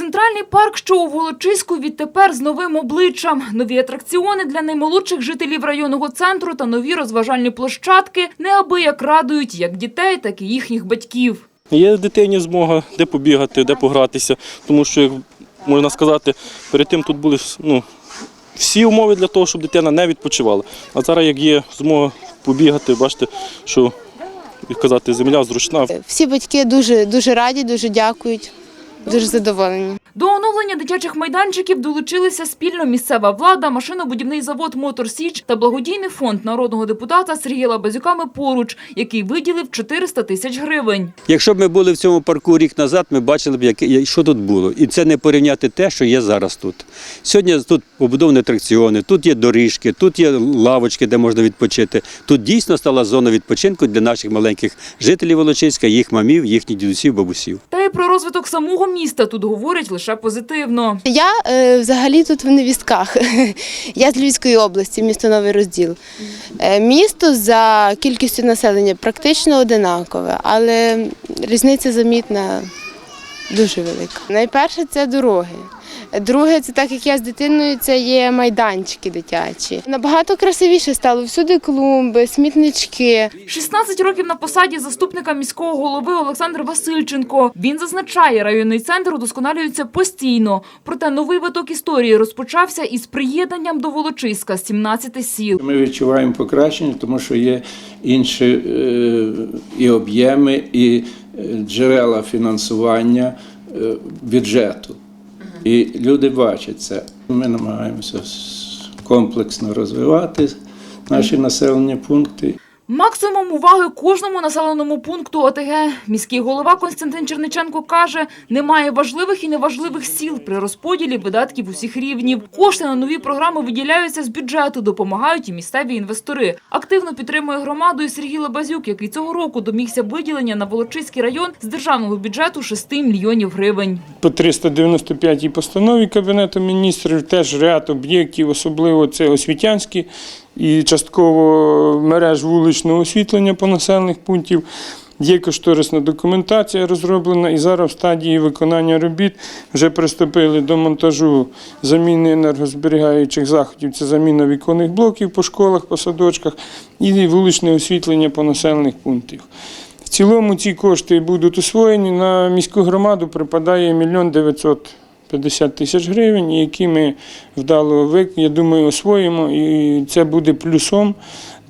Центральний парк, що у Волочиську, відтепер з новим обличчям. Нові атракціони для наймолодших жителів районного центру та нові розважальні площадки неабияк радують як дітей, так і їхніх батьків. Є дитині змога де побігати, де погратися, тому що, як можна сказати, перед тим тут були ну, всі умови для того, щоб дитина не відпочивала. А зараз, як є змога побігати, бачите, що як казати, земля зручна. Всі батьки дуже, дуже раді, дуже дякують, дуже задоволені. До оновлення дитячих майданчиків долучилися спільно місцева влада, машинобудівний завод «Мотор Січ» та благодійний фонд народного депутата Сергія Лабазюка «Ми поруч», який виділив 400 тисяч гривень. Якщо б ми були в цьому парку рік назад, ми бачили б, як, що тут було. І це не порівняти те, що є зараз тут. Сьогодні тут побудовані атракціони, тут є доріжки, тут є лавочки, де можна відпочити. Тут дійсно стала зона відпочинку для наших маленьких жителів Волочиська, їх мамів, їхніх дідусів, бабусів. Та й про розвиток самого міста тут говорять лише позитивно. Я е, взагалі тут в невістках. Я з Львівської області, місто Новий Розділ. Е, місто за кількістю населення практично одинакове, але різниця замітна дуже велика. Найперше це дороги. Друге, це так як я з дитиною, це є майданчики дитячі. Набагато красивіше стало. Всюди клумби, смітнички. 16 років на посаді заступника міського голови Олександр Васильченко. Він зазначає, районний центр удосконалюється постійно. Проте новий виток історії розпочався із приєднанням до Волочиська 17 сіл. Ми відчуваємо покращення, тому що є інші е, і об'єми, і е, джерела фінансування е, бюджету. І люди бачать це. Ми намагаємося комплексно розвивати наші населені пункти. Максимум уваги кожному населеному пункту ОТГ. Міський голова Константин Черниченко каже, немає важливих і неважливих сіл при розподілі видатків усіх рівнів. Кошти на нові програми виділяються з бюджету, допомагають і місцеві інвестори. Активно підтримує громаду і Сергій Лебазюк, який цього року домігся виділення на Волочиський район з державного бюджету 6 мільйонів гривень. По 395 постанові Кабінету міністрів теж ряд об'єктів, особливо це освітянські і частково мереж вуличного освітлення по населених пунктів. Є кошторисна документація розроблена і зараз в стадії виконання робіт вже приступили до монтажу заміни енергозберігаючих заходів. Це заміна віконних блоків по школах, по садочках і вуличне освітлення по населених пунктах. В цілому ці кошти будуть освоєні. На міську громаду припадає мільйон 950 тисяч гривень, які ми вдало вик- я думаю, освоїмо. І це буде плюсом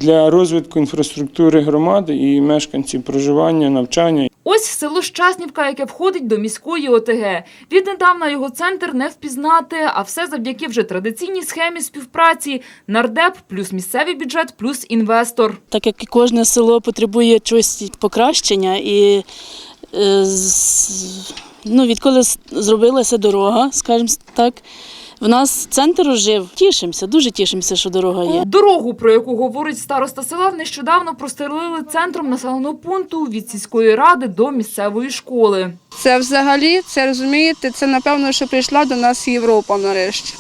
для розвитку інфраструктури громади і мешканців проживання, навчання. Ось село Щаснівка, яке входить до міської ОТГ. Віднедавна його центр не впізнати, а все завдяки вже традиційній схемі співпраці нардеп плюс місцевий бюджет плюс інвестор. так як і кожне село потребує чогось покращення, і ну, відколи зробилася дорога, скажімо так, в нас центр ожив. Тішимося, дуже тішимося, що дорога є. Дорогу, про яку говорить староста села, нещодавно простелили центром населеного пункту від сільської ради до місцевої школи. Це взагалі, це розумієте, це напевно, що прийшла до нас Європа нарешті.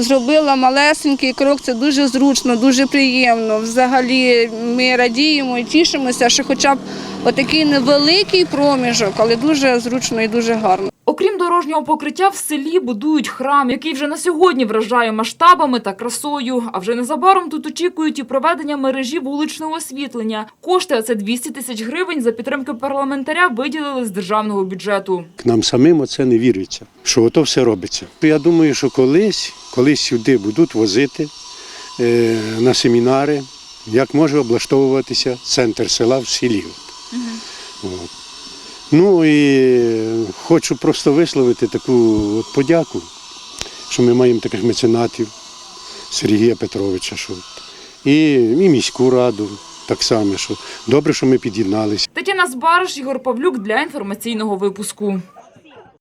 Зробила малесенький крок, це дуже зручно, дуже приємно. Взагалі ми радіємо і тішимося, що хоча б отакий невеликий проміжок, але дуже зручно і дуже гарно. Окрім дорожнього покриття, в селі будують храм, який вже на сьогодні вражає масштабами та красою. А вже незабаром тут очікують і проведення мережі вуличного освітлення. Кошти, а це 200 тисяч гривень, за підтримки парламентаря виділили з державного бюджету. Нам самим оце не віриться, що ото все робиться. Я думаю, що колись, колись сюди будуть возити е, на семінари, як може облаштовуватися центр села в селі. От. Ну і хочу просто висловити таку от подяку, що ми маємо таких меценатів Сергія Петровича, що, і, і міську раду так само, що добре, що ми під'єдналися. Тетяна Збариш, Ігор Павлюк для інформаційного випуску.